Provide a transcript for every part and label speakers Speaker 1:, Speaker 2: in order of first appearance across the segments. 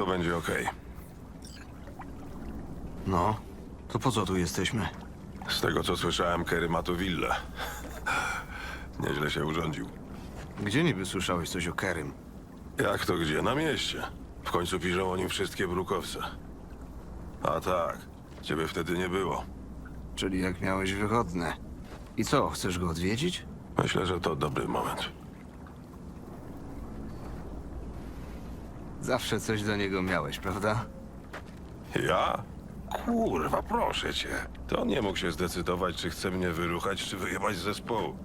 Speaker 1: To będzie okej.
Speaker 2: No, to po co tu jesteśmy?
Speaker 1: Z tego co słyszałem, Kerry ma tu willę. Nieźle się urządził.
Speaker 2: Gdzie niby słyszałeś coś o Kerym?
Speaker 1: Jak to gdzie? Na mieście. W końcu piszą o nim wszystkie brukowce. A tak, ciebie wtedy nie było.
Speaker 2: Czyli jak miałeś wychodne. I co, chcesz go odwiedzić?
Speaker 1: Myślę, że to dobry moment.
Speaker 2: Zawsze coś do niego miałeś, prawda?
Speaker 1: Ja? Kurwa, proszę cię. To nie mógł się zdecydować, czy chce mnie wyruchać, czy wyjebać z zespołu.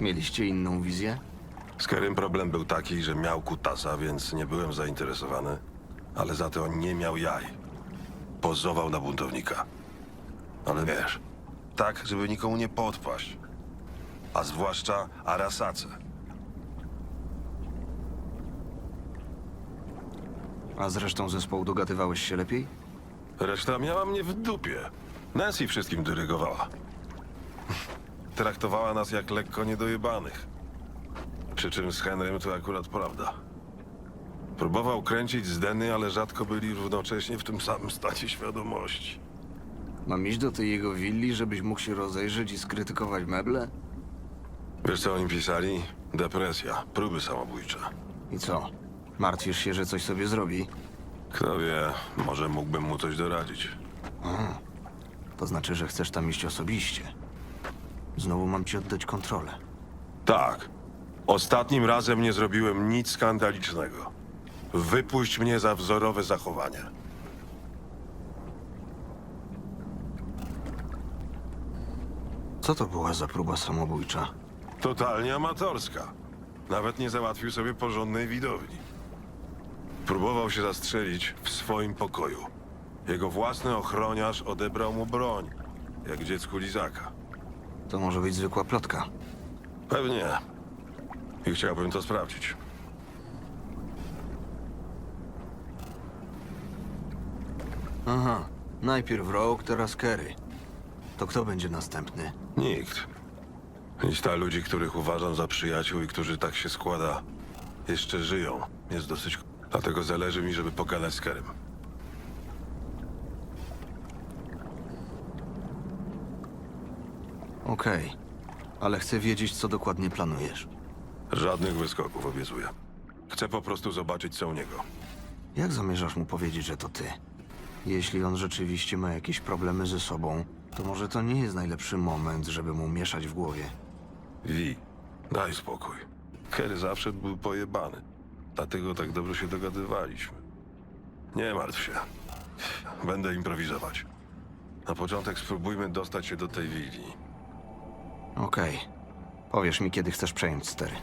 Speaker 2: Mieliście inną wizję?
Speaker 1: Z Kerem problem był taki, że miał kutasa, więc nie byłem zainteresowany. Ale za to on nie miał jaj. Pozował na buntownika. Ale wiesz, tak, żeby nikomu nie podpaść. A zwłaszcza Arasace.
Speaker 2: A z resztą zespołu dogadywałeś się lepiej?
Speaker 1: Reszta miała mnie w dupie. Nancy wszystkim dyrygowała. Traktowała nas jak lekko niedojebanych. Przy czym z Henrym to akurat prawda. Próbował kręcić z Denny, ale rzadko byli równocześnie w tym samym stanie świadomości.
Speaker 2: Mam iść do tej jego willi, żebyś mógł się rozejrzeć i skrytykować meble?
Speaker 1: Wiesz co oni pisali? Depresja, próby samobójcze.
Speaker 2: I co? Martwisz się, że coś sobie zrobi?
Speaker 1: Kto wie, może mógłbym mu coś doradzić.
Speaker 2: To znaczy, że chcesz tam iść osobiście. Znowu mam ci oddać kontrolę.
Speaker 1: Tak. Ostatnim razem nie zrobiłem nic skandalicznego. Wypuść mnie za wzorowe zachowanie.
Speaker 2: Co to była za próba samobójcza?
Speaker 1: Totalnie amatorska. Nawet nie załatwił sobie porządnej widowni. Próbował się zastrzelić w swoim pokoju. Jego własny ochroniarz odebrał mu broń, jak dziecku lizaka.
Speaker 2: To może być zwykła plotka.
Speaker 1: Pewnie. I chciałbym to sprawdzić.
Speaker 2: Aha, najpierw Rogue, teraz Kerry. To kto będzie następny?
Speaker 1: Nikt. Lista ludzi, których uważam za przyjaciół i którzy tak się składa, jeszcze żyją. Jest dosyć. Dlatego zależy mi, żeby pogadać z Kerem.
Speaker 2: Okej, ale chcę wiedzieć, co dokładnie planujesz.
Speaker 1: Żadnych wyskoków, obiecuję. Chcę po prostu zobaczyć, co u niego.
Speaker 2: Jak zamierzasz mu powiedzieć, że to ty? Jeśli on rzeczywiście ma jakieś problemy ze sobą, to może to nie jest najlepszy moment, żeby mu mieszać w głowie.
Speaker 1: Wi, daj spokój. Kerry zawsze był pojebany. Dlatego tak dobrze się dogadywaliśmy. Nie martw się. Będę improwizować. Na początek spróbujmy dostać się do tej willi.
Speaker 2: Okej. Powiesz mi, kiedy chcesz przejąć stery.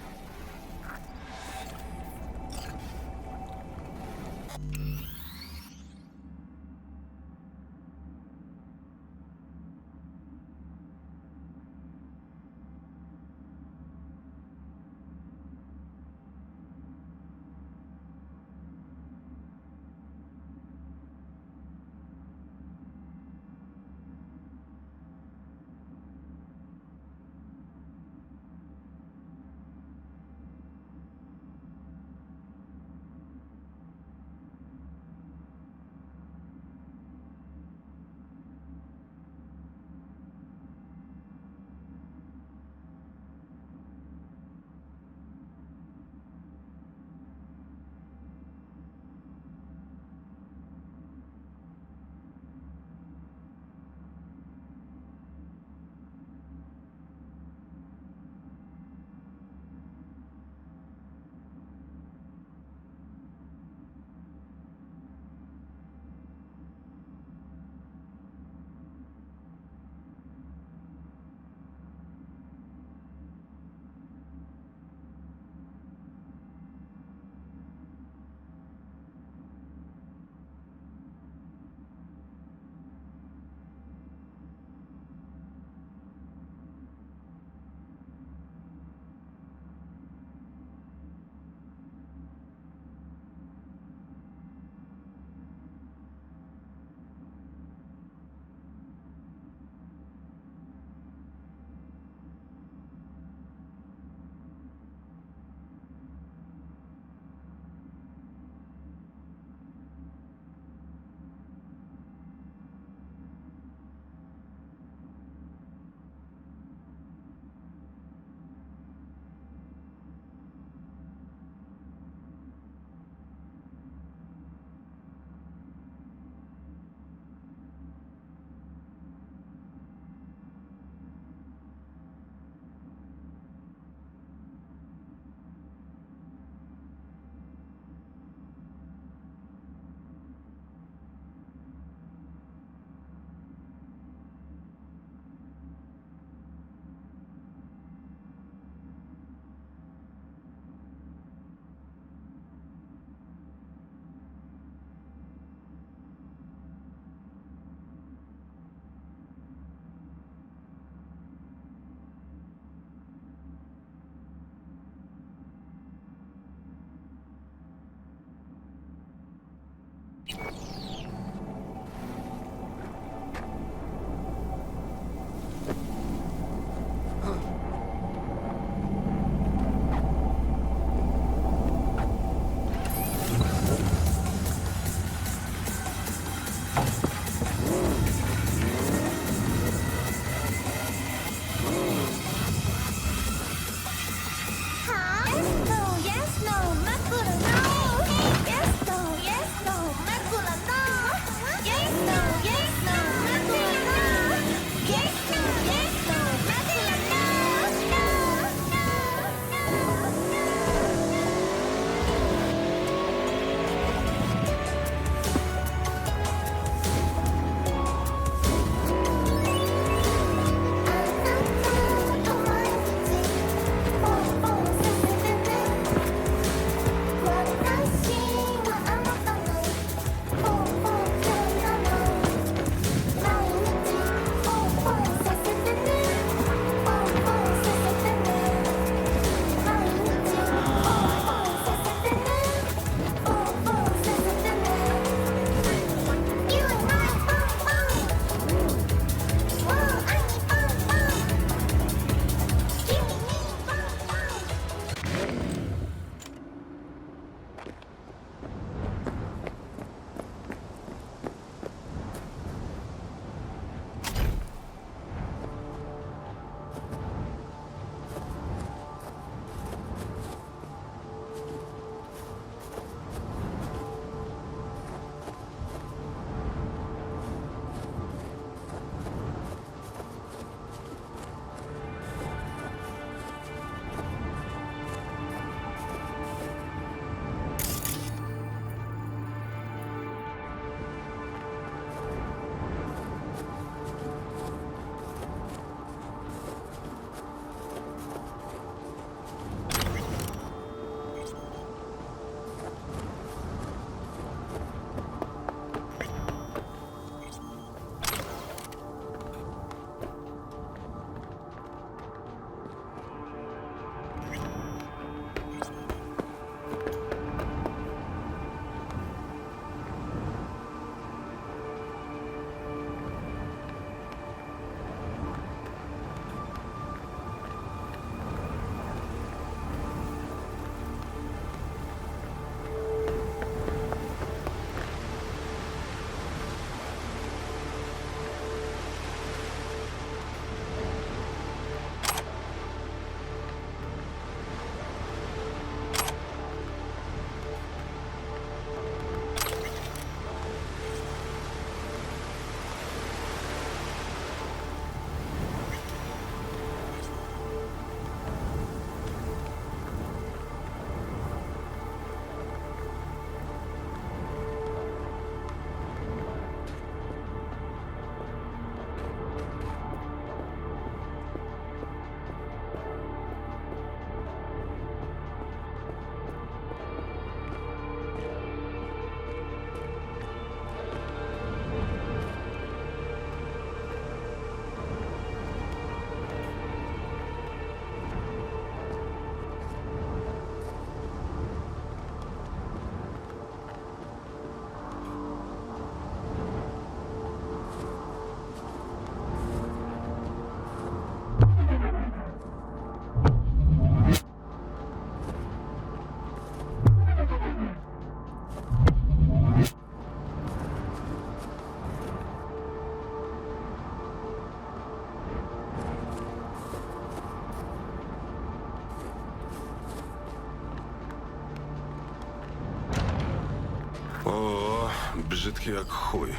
Speaker 1: Jak chuj.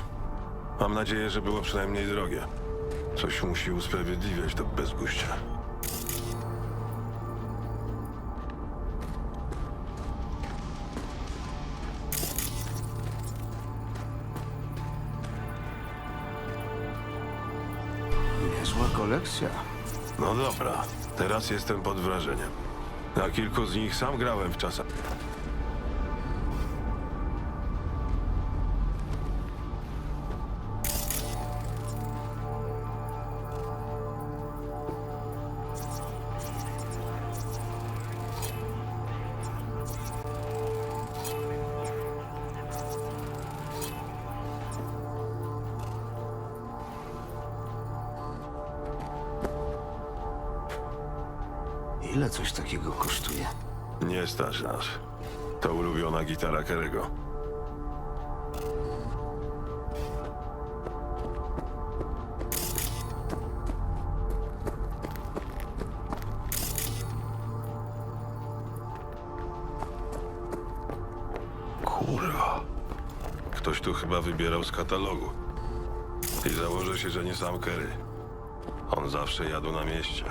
Speaker 1: Mam nadzieję, że było przynajmniej drogie. Coś musi usprawiedliwiać to bezguście.
Speaker 3: Niezła kolekcja.
Speaker 1: No dobra, teraz jestem pod wrażeniem. Na kilku z nich sam grałem w czasach. Kurwa. Ktoś tu chyba wybierał z katalogu. I założę się, że nie sam Kerry. On zawsze jadł na mieście.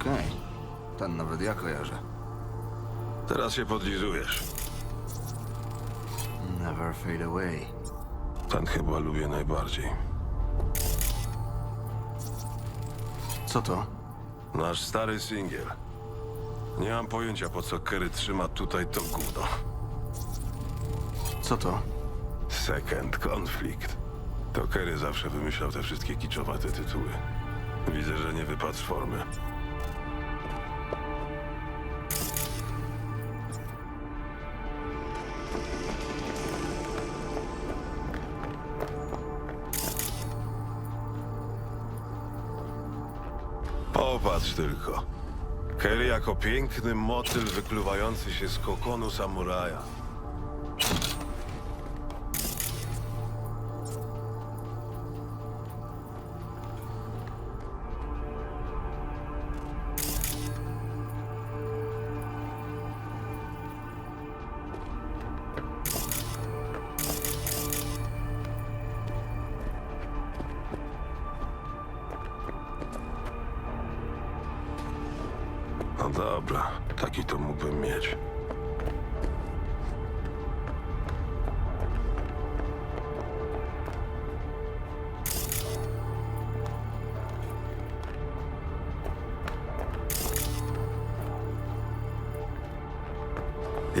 Speaker 3: Okej. Ten nawet ja kojarzę.
Speaker 1: Teraz się podlizujesz.
Speaker 3: Never fade away.
Speaker 1: Ten chyba lubię najbardziej.
Speaker 3: Co to?
Speaker 1: Nasz stary singiel. Nie mam pojęcia, po co Kerry trzyma tutaj to gówno.
Speaker 3: Co to?
Speaker 1: Second Conflict. To Kerry zawsze wymyślał te wszystkie kiczowate tytuły. Widzę, że nie wypadł z formy. Popatrz tylko. Kerry jako piękny motyl wykluwający się z kokonu samuraja.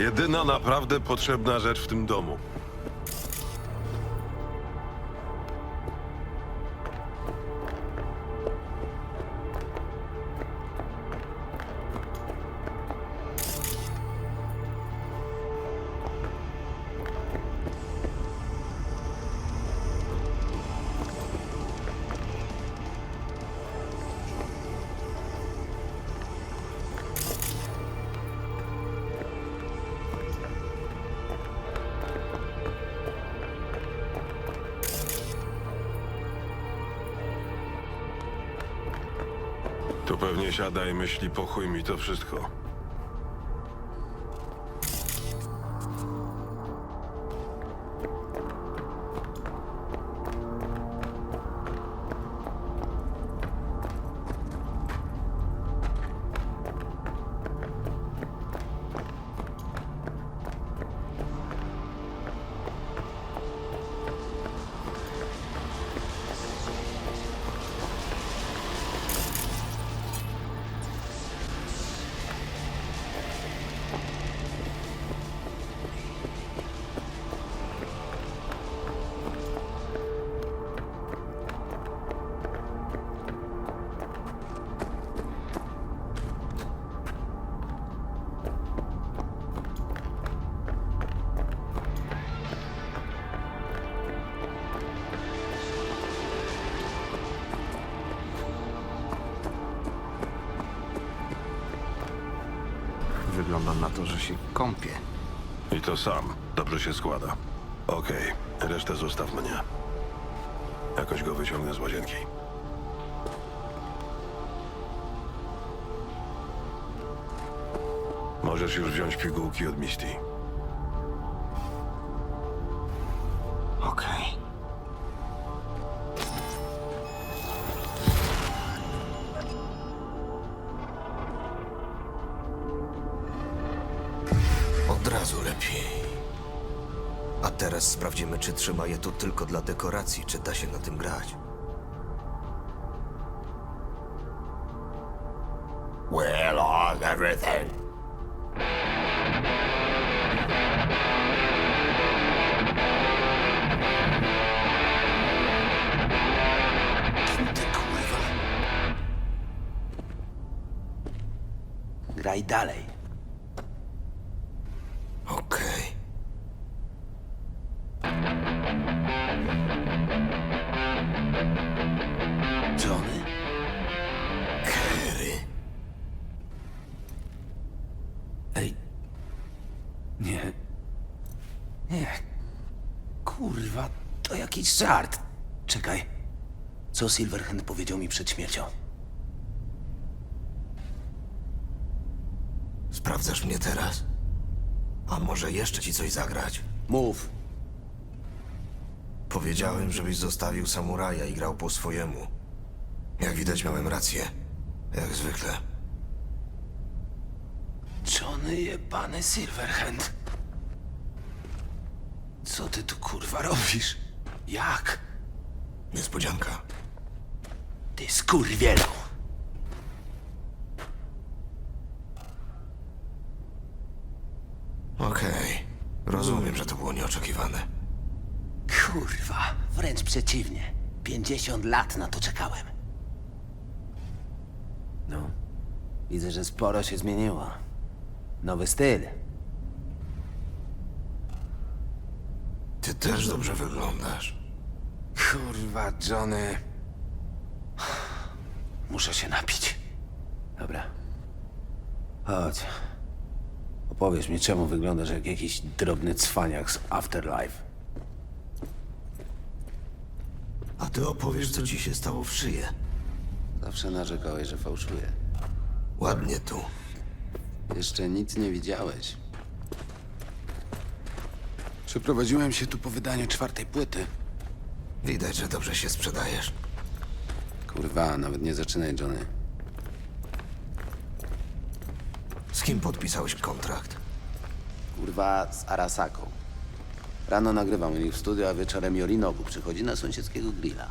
Speaker 1: Jedyna naprawdę potrzebna rzecz w tym domu. Tu pewnie siada i myśli, po chuj mi to wszystko.
Speaker 3: wygląda na to, że się kąpie.
Speaker 1: I to sam. Dobrze się składa. Okej, resztę zostaw mnie. Jakoś go wyciągnę z łazienki. Możesz już wziąć pigułki od Misty.
Speaker 3: Razu lepiej. A teraz sprawdzimy, czy trzyma je tu tylko dla dekoracji, czy da się na tym grać.
Speaker 4: We lost everything.
Speaker 5: Ty kurwa. Graj dalej. Nie. Kurwa, to jakiś żart. Czekaj. Co Silverhand powiedział mi przed śmiercią?
Speaker 3: Sprawdzasz mnie teraz? A może jeszcze ci coś zagrać?
Speaker 5: Mów.
Speaker 3: Powiedziałem, żebyś zostawił samuraja i grał po swojemu. Jak widać, miałem rację. Jak zwykle.
Speaker 5: Johnny jebany Silverhand. Co ty tu kurwa robisz? Jak?
Speaker 3: Niespodzianka.
Speaker 5: Ty skurwielu.
Speaker 3: Okej. Rozumiem, że to było nieoczekiwane.
Speaker 5: Kurwa, wręcz przeciwnie. 50 lat na to czekałem. No, widzę, że sporo się zmieniło. Nowy styl.
Speaker 3: Ty też dobrze wyglądasz.
Speaker 5: Kurwa, Johnny. Muszę się napić. Dobra. Chodź. Opowiesz mi, czemu wyglądasz jak jakiś drobny cwaniak z Afterlife.
Speaker 3: A ty opowiesz, co ci się stało w szyję.
Speaker 5: Zawsze narzekałeś, że fałszuję.
Speaker 3: Ładnie tu.
Speaker 5: Jeszcze nic nie widziałeś. Przeprowadziłem się tu po wydaniu czwartej płyty.
Speaker 3: Widać, że dobrze się sprzedajesz.
Speaker 5: Kurwa, nawet nie zaczynaj, Johnny.
Speaker 3: Z kim podpisałeś kontrakt?
Speaker 5: Kurwa, z Arasaką. Rano nagrywam u nich w studio, a wieczorem Jorinobu przychodzi na sąsiedzkiego grilla.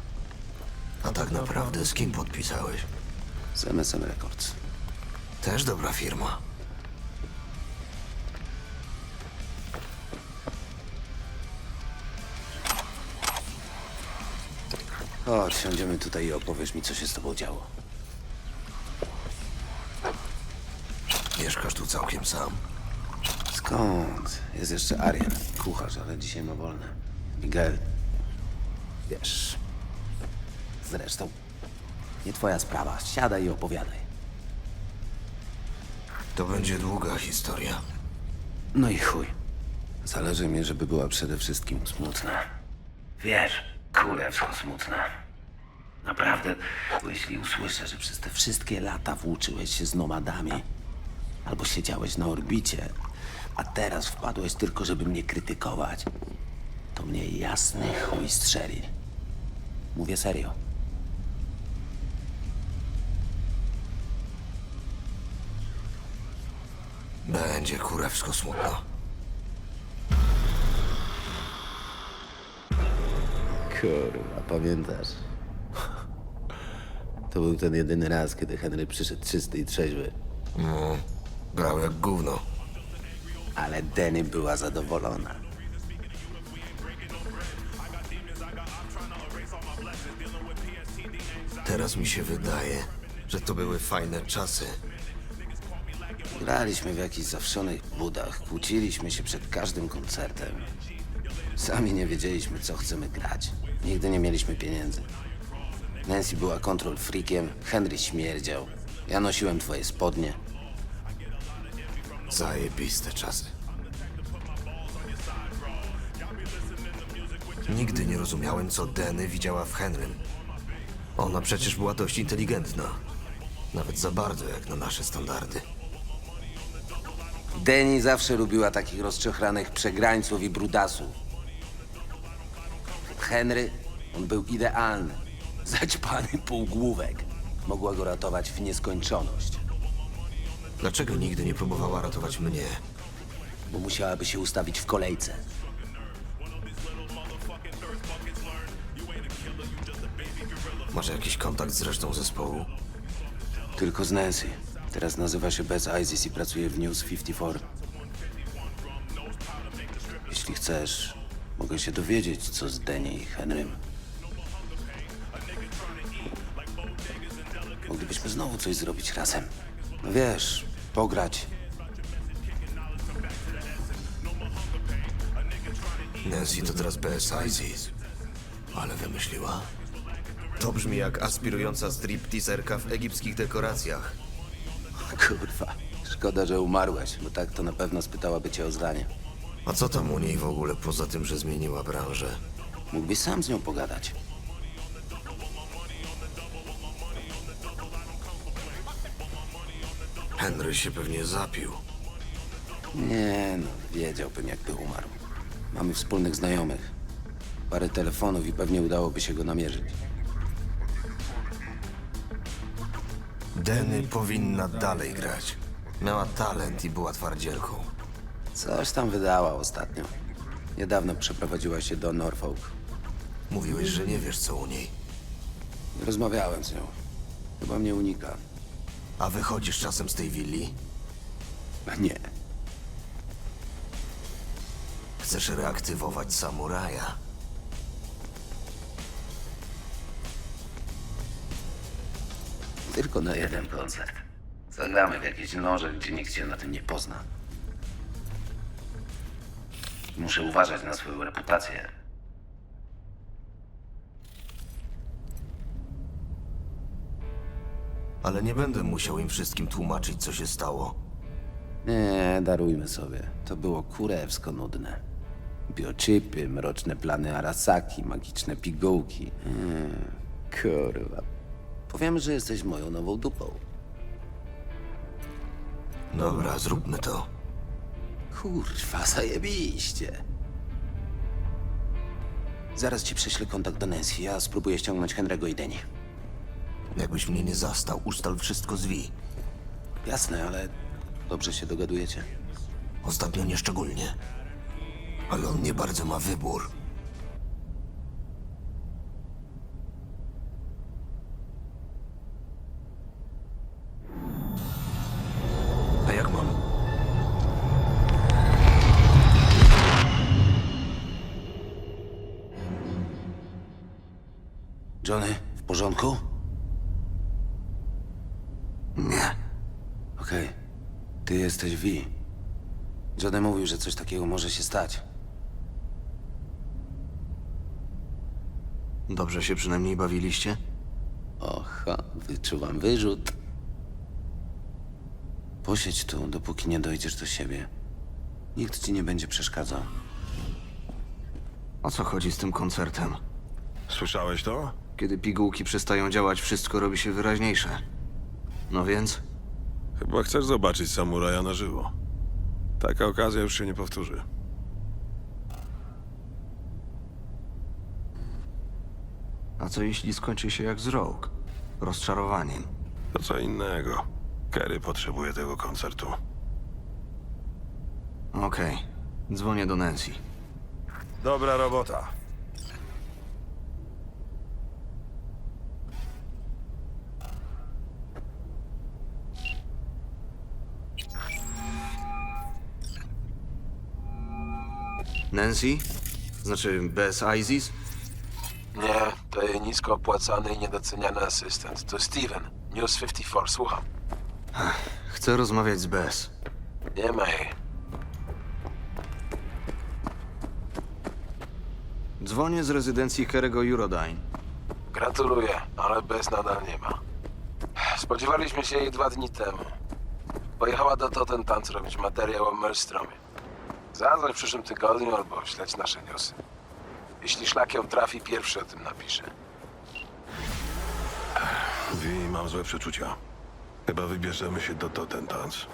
Speaker 3: A tak naprawdę z kim podpisałeś?
Speaker 5: Z MSM Records.
Speaker 3: Też dobra firma.
Speaker 5: Chodź, siądziemy tutaj i opowiesz mi, co się z tobą działo.
Speaker 3: Mieszkasz tu całkiem sam.
Speaker 5: Skąd? Jest jeszcze Ariel, kucharz, ale dzisiaj ma wolne. Miguel. Wiesz. Zresztą, nie twoja sprawa. Siadaj i opowiadaj.
Speaker 3: To będzie długa historia.
Speaker 5: No i chuj. Zależy mi, żeby była przede wszystkim smutna. Wiesz, kurewsko smutna. Naprawdę, jeśli usłyszę, że przez te wszystkie lata włóczyłeś się z nomadami, albo siedziałeś na orbicie, a teraz wpadłeś tylko, żeby mnie krytykować, to mnie jasny chuj strzeli. Mówię serio.
Speaker 3: Będzie kurewsko smutno.
Speaker 5: Kurwa, pamiętasz? To był ten jedyny raz, kiedy Henry przyszedł czysty i trzeźwy.
Speaker 3: No, grał jak gówno.
Speaker 5: Ale Denny była zadowolona.
Speaker 3: Teraz mi się wydaje, że to były fajne czasy.
Speaker 5: Graliśmy w jakichś zawszonych budach, kłóciliśmy się przed każdym koncertem. Sami nie wiedzieliśmy, co chcemy grać. Nigdy nie mieliśmy pieniędzy. Nancy była kontrol freakiem, Henry śmierdział. Ja nosiłem twoje spodnie.
Speaker 3: Zajebiste czasy. Nigdy nie rozumiałem, co Denny widziała w Henrym. Ona przecież była dość inteligentna. Nawet za bardzo jak na nasze standardy.
Speaker 5: Deni zawsze lubiła takich rozczochranych przegrańców i brudasów. Henry, on był idealny. Zaćpany półgłówek. Mogła go ratować w nieskończoność,
Speaker 3: Dlaczego nigdy nie próbowała ratować mnie?
Speaker 5: bo musiałaby się ustawić w kolejce.
Speaker 3: Masz jakiś kontakt z resztą zespołu?
Speaker 5: Tylko z Nancy. Teraz nazywa się Beth Isis i pracuje w News 54. Jeśli chcesz, mogę się dowiedzieć, co z Denny i Henrym. Znowu coś zrobić razem. No wiesz, pograć.
Speaker 3: Nancy to teraz BS ISIS. Ale wymyśliła. To brzmi jak aspirująca stripteaserka w egipskich dekoracjach.
Speaker 5: Kurwa, szkoda, że umarłeś, bo tak to na pewno spytałaby cię o zdanie.
Speaker 3: A co tam u niej w ogóle poza tym, że zmieniła branżę?
Speaker 5: Mógłbyś sam z nią pogadać.
Speaker 3: Henry się pewnie zapił.
Speaker 5: Nie no, wiedziałbym jakby umarł. Mamy wspólnych znajomych. Parę telefonów i pewnie udałoby się go namierzyć.
Speaker 3: Denny powinna dalej grać. Miała talent i była twardzielką.
Speaker 5: Coś tam wydała ostatnio. Niedawno przeprowadziła się do Norfolk.
Speaker 3: Mówiłeś, że nie wiesz co u niej.
Speaker 5: Rozmawiałem z nią. Chyba mnie unika.
Speaker 3: A wychodzisz czasem z tej willi?
Speaker 5: Nie.
Speaker 3: Chcesz reaktywować samuraja.
Speaker 5: Tylko na jeden koncert. Zagramy w jakieś noże, gdzie nikt cię na tym nie pozna. Muszę uważać na swoją reputację.
Speaker 3: Ale nie będę musiał im wszystkim tłumaczyć, co się stało.
Speaker 5: Nie, darujmy sobie. To było kurewsko nudne. Biochipy, mroczne plany Arasaki, magiczne pigułki. Mm, kurwa. Powiem, że jesteś moją nową dupą.
Speaker 3: Dobra, zróbmy to.
Speaker 5: Kurwa, zajebiście. Zaraz ci prześlę kontakt do Nancy, ja spróbuję ściągnąć Henry'ego i Deni.
Speaker 3: Jakbyś mnie nie zastał, ustal wszystko z Wi.
Speaker 5: Jasne, ale dobrze się dogadujecie.
Speaker 3: Ostatnio nieszczególnie. Ale on nie bardzo ma wybór. A jak mam?
Speaker 5: Johnny, w porządku?
Speaker 3: Nie.
Speaker 5: Okej. Ty jesteś V. Johnny mówił, że coś takiego może się stać.
Speaker 3: Dobrze się przynajmniej bawiliście?
Speaker 5: Oha, wyczuwam wyrzut. Posiedź tu, dopóki nie dojdziesz do siebie. Nikt ci nie będzie przeszkadzał.
Speaker 3: O co chodzi z tym koncertem?
Speaker 1: Słyszałeś to?
Speaker 3: Kiedy pigułki przestają działać, wszystko robi się wyraźniejsze. No więc?
Speaker 1: Chyba chcesz zobaczyć samuraja na żywo. Taka okazja już się nie powtórzy.
Speaker 3: A co jeśli skończy się jak z Rogue? Rozczarowaniem.
Speaker 1: To co innego. Kerry potrzebuje tego koncertu.
Speaker 3: Okej. Dzwonię do Nancy.
Speaker 1: Dobra robota.
Speaker 3: Nancy? Znaczy bez Isis?
Speaker 6: Nie, to jest nisko opłacany i niedoceniany asystent. To Steven, News 54, słucham.
Speaker 3: Chcę rozmawiać z Bez.
Speaker 6: Nie ma jej.
Speaker 3: Dzwonię z rezydencji Kerego Eurodyne.
Speaker 6: Gratuluję, ale bez nadal nie ma. Spodziewaliśmy się jej dwa dni temu. Pojechała do Tottenham robić materiał o Maelstromie. Zadzwoń w przyszłym tygodniu albo śledź nasze newsy. Jeśli szlak ją trafi, pierwszy o tym napisze.
Speaker 1: Wi, mam złe przeczucia. Chyba wybierzemy się do Totentans.